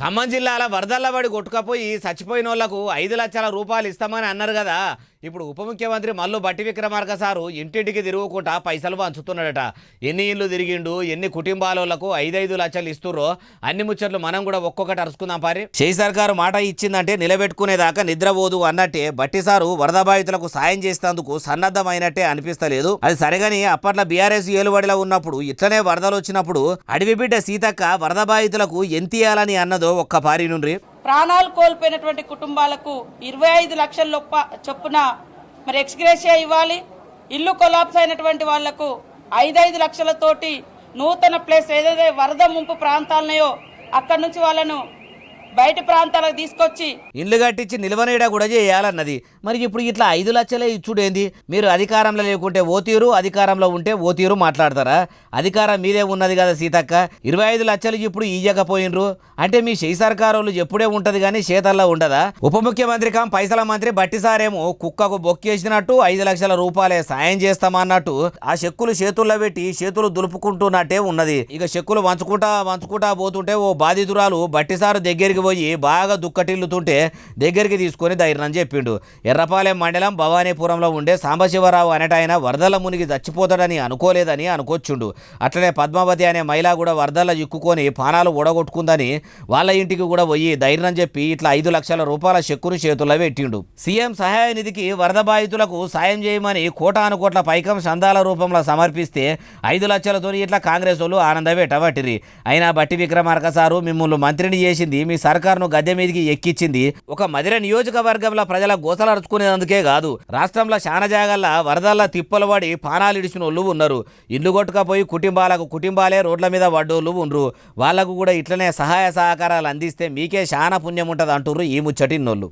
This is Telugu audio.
ఖమ్మం జిల్లాలో వరదల్లబడి కొట్టుకపోయి చచ్చిపోయిన వాళ్ళకు ఐదు లక్షల రూపాయలు ఇస్తామని అన్నారు కదా. ఇప్పుడు ఉప ముఖ్యమంత్రి మల్లు బట్టి విక్రమార్క సారు ఇంటింటికి తిరుగుకుంటా పైసలు పంచుతున్నాడట. ఎన్ని ఇల్లు తిరిగిండు ఎన్ని కుటుంబాలకు ఐదైదు లక్షలు ఇస్తుర్రో అన్ని ముచ్చట్లు మనం కూడా ఒక్కొక్కటి అరుచుకుందాం పారి. చేయి సర్కారు మాట ఇచ్చిందంటే నిలబెట్టుకునేదాకా నిద్రపోదు అన్నట్టే బట్టి సారు వరద బాధితులకు సాయం చేసేందుకు సన్నద్ధమైనట్టే అనిపిస్తలేదు. అది సరిగని అప్పట్లో బీఆర్ఎస్ ఏలుబడిలో ఉన్నప్పుడు ఇట్లనే వరదలు వచ్చినప్పుడు అడవి బిడ్డ సీతక్క వరద బాధితులకు ఎంతియాలని అన్నదో ఒక్క పారి నుండి ప్రాణాలు కోల్పోయినటువంటి కుటుంబాలకు ఇరవై ఐదు లక్షల చొప్పున మరి ఎక్స్గ్రేషియా ఇవ్వాలి. ఇల్లు కొలాప్స్ అయినటువంటి వాళ్ళకు ఐదైదు లక్షలతోటి నూతన ప్లేస్ ఏదైతే వరద ముంపు ప్రాంతాలున్నాయో అక్కడి నుంచి వాళ్ళను బయట ప్రాంతాలకు తీసుకొచ్చి ఇల్లు కట్టించి నిల్వనీడ కూడా చేయాలన్నది. మరి ఇప్పుడు ఇట్లా ఐదు లక్షలే ఇచ్చుడేంది? మీరు అధికారంలో లేకుంటే ఓ తీరు అధికారంలో ఉంటే ఓ తీరు మాట్లాడతారా? అధికారం మీదే ఉన్నది కదా సీతక్క. ఇరవై ఐదు లక్షలు ఇప్పుడు ఇయ్యకపోయినరు. అంటే మీ చేయి సర్కారోళ్ళు ఎప్పుడే ఉంటది కానీ చేతల్లో ఉండదా? ఉప ముఖ్యమంత్రి కాం పైసల మంత్రి బట్టి సారేమో కుక్కకు బొక్కేసినట్టు ఐదు లక్షల రూపాయలే సాయం చేస్తామన్నట్టు ఆ చెక్కులు చేతుల్లో పెట్టి చేతులు దులుపుకుంటున్నట్టే ఉన్నది. ఇక చెక్కులు వంచుకుంటా వంచుకుంటా పోతుంటే ఓ బాధితురాలు బట్టిసారు దగ్గరికి పోయి బాగా దుక్కటిల్లుతుంటే దగ్గరికి తీసుకొని ధైర్యం చెప్పిండు. ఎర్రపాలెం మండలం భవానీపురంలో ఉండే సాంబశివరావు అనేటాయన వరదల మునిగి చచ్చిపోతాడని అనుకోలేదని అనుకోచ్చుండు. అట్లనే పద్మావతి అనే మహిళ కూడా వరదల ఇక్కుకొని పానాలు ఊడగొట్టుకుందని వాళ్ళ ఇంటికి కూడా పోయి ధైర్యం చెప్పి ఇట్లా ఐదు లక్షల రూపాయల చెక్కును చేతుల్లో పెట్టిండు. సీఎం సహాయ నిధికి వరద బాధితులకు సాయం చేయమని కోటాను కోట్ల పైకం సందాల రూపంలో సమర్పిస్తే ఐదు లక్షలతో ఇట్లా కాంగ్రెస్ వాళ్ళు ఆనందపెట్టబట్టిరి అయినా బట్టి విక్రమార్క సారు మిమ్మల్ని మంత్రిని చేసింది మీ సర్కార్ను గద్దె మీదకి ఎక్కించింది ఒక మదిర నియోజకవర్గంలో ప్రజల గోసలరుచుకునేందుకే కాదు రాష్ట్రంలో శాన జాగాల్లో వరదల్లా తిప్పలు పడి పానాలు ఇడిచిన వాళ్ళు ఉన్నారు. ఇల్లు కొట్టుకపోయి కుటుంబాలకు కుటుంబాలే రోడ్ల మీద పడ్డోళ్ళు ఉండ్రు. వాళ్ళకు కూడా ఇట్లనే సహాయ సహకారాలు అందిస్తే మీకే శానా పుణ్యం ఉంటుంది అంటుర్రు ఈ ముచ్చటిన్నోళ్ళు.